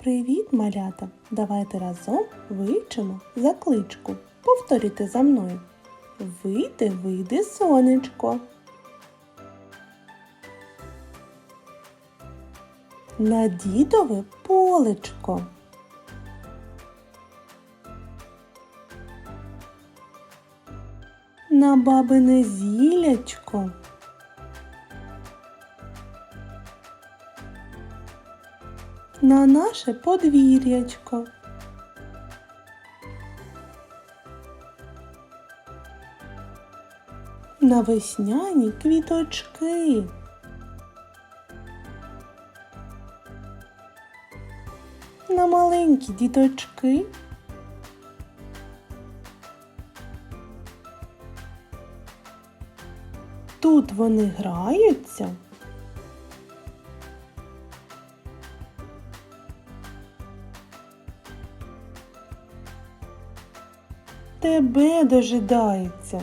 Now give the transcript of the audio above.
Привіт, малята! Давайте разом вивчимо закличку. Повторюйте за мною. Вийде, вийде сонечко. На дідове полечко. На бабине зілячко. На наше подвір'ячко. На весняні квіточки. На маленькі діточки. Тут вони граються. Тебе дожидаються.